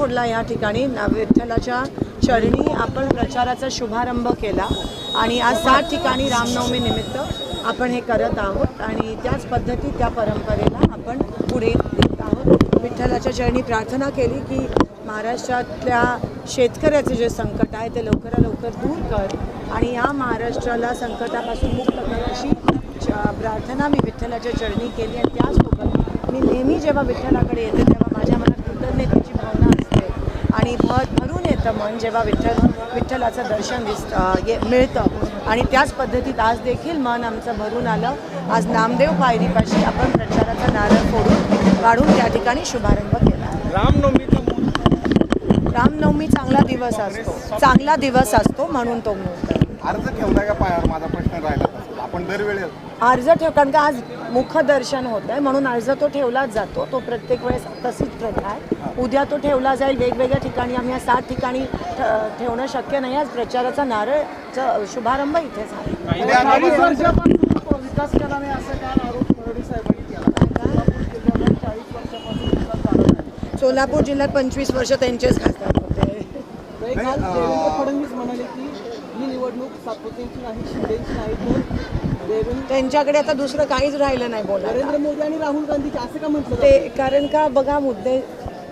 खोडला या ठिकाणी विठ्ठलाच्या चरणी आपण प्रचाराचा शुभारंभ केला. आणि आज सात ठिकाणी रामनवमी निमित्त आपण हे करत आहोत. आणि त्याच पद्धती त्या परंपरेला आपण पुढे देत आहोत. विठ्ठलाच्या चरणी प्रार्थना केली की महाराष्ट्रातल्या शेतकऱ्याचे जे संकट आहे ते लवकरात लवकर दूर कर. आणि या महाराष्ट्राला संकटापासून मुक्त कर अशी प्रार्थना मी विठ्ठलाच्या चरणी केली. आणि त्याचसोबत मी नेहमी जेव्हा विठ्ठलाकडे येते तेव्हा माझ्या मनात कृतज्ञतेची भावना असते आणि भर भरून येतं मन जेव्हा विठ्ठल विठ्ठलाचं दर्शन दिसतं मिळतं. आणि त्याच पद्धतीत आज देखील मन आमचं भरून आलं. आज नामदेव पायरीपाशी आपण प्रचाराचा नारळ फोडून काढून त्या ठिकाणी शुभारंभ केला. रामनवमीचा रामनवमी चांगला दिवस असतो. चांगला दिवस असतो म्हणून तो अर्ज ठेवलाय का प्रश्न आपण दरवेळेस अर्ज ठेव कारण का आज मुखदर्शन होत आहे म्हणून अर्ज तो ठेवलाच जातो. तो प्रत्येक वेळेस तशीच प्रथा आहे. उद्या तो ठेवला जाईल वेगवेगळ्या ठिकाणी आम्ही या सात ठिकाणी ठेवणं शक्य नाही. आज प्रचाराचा नारळचा शुभारंभ इथे झाला. विकास केला नाही असा आरोप साहेबांनी केला. जिल्ह्यात चाळीस वर्षापासून विकास झाला नाही. सोलापूर जिल्ह्यात पंचवीस वर्ष त्यांचेच खासदार होते. तर काल देवेंद्र फडणवीस म्हणाले की ही निवडणूक सातपुतेंची नाही शिंदेची नाही तर त्यांच्याकडे आता दुसरं काहीच राहिलं नाही बोलायला. नरेंद्र मोदी आणि राहुल गांधीचे असं का म्हटलं ते कारण का बघा मुद्दे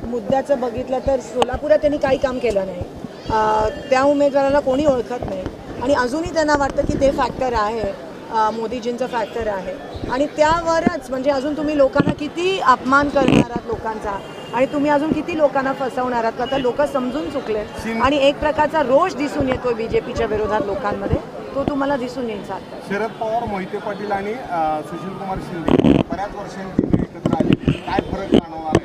मुद्द्याचं बघितलं तर सोलापुरात त्यांनी काही काम केलं नाही. त्या उमेदवाराला कोणी ओळखत नाही. आणि अजूनही त्यांना वाटतं की ते फॅक्टर आहे. मोदीजींचं फॅक्टर आहे. आणि त्यावरच म्हणजे अजून तुम्ही लोकांना किती अपमान करणार आहात लोकांचा आणि तुम्ही अजून किती लोकांना फसवणार आहात आता लोक समजून चुकले आणि एक प्रकारचा रोष दिसून येतोय बीजेपीच्या विरोधात लोकांमध्ये. तो तुम्हाला दिसून येईल आता शरद पवार मोहिते पाटील आणि सुशीलकुमार शिंदे बऱ्याच वर्षांची एकत्र आले काय फरक जाणवणार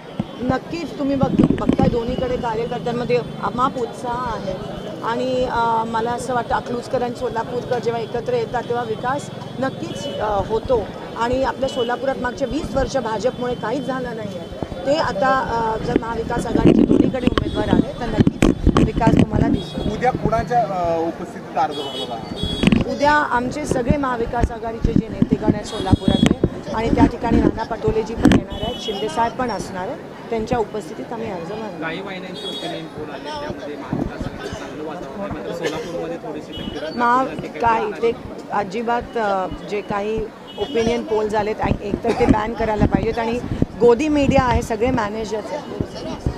नक्कीच तुम्ही बघ बघताय दोन्हीकडे कार्यकर्त्यांमध्ये अमाप उत्साह आहे. आणि मला असं वाटतं अकलूजकर आणि सोलापूरकर जेव्हा एकत्र येतात तेव्हा विकास नक्कीच होतो. आणि आपल्या सोलापुरात मागच्या वीस वर्ष भाजपमुळे काहीच झालं नाही आहे. ते आता जर महाविकास आघाडीचे दोन्हीकडे उमेदवार आले तर नक्कीच विकास तुम्हाला दिसतो उद्या कुणाच्या उपस्थितीत अर्ज भरला उद्या आमचे सगळे महाविकास आघाडीचे जे नेतेगण आहेत सोलापुरातले आणि त्या ठिकाणी नाना पटोलेजी पण येणार आहेत शिंदेसाहेब पण असणार आहेत त्यांच्या उपस्थितीत आम्ही अर्ज महा जाते. काय ते अजिबात जे काही ओपिनियन पोल झालेत एक तर ते बॅन करायला पाहिजेत आणि गोदी मीडिया आहे सगळे मॅनेजर्स आहेत.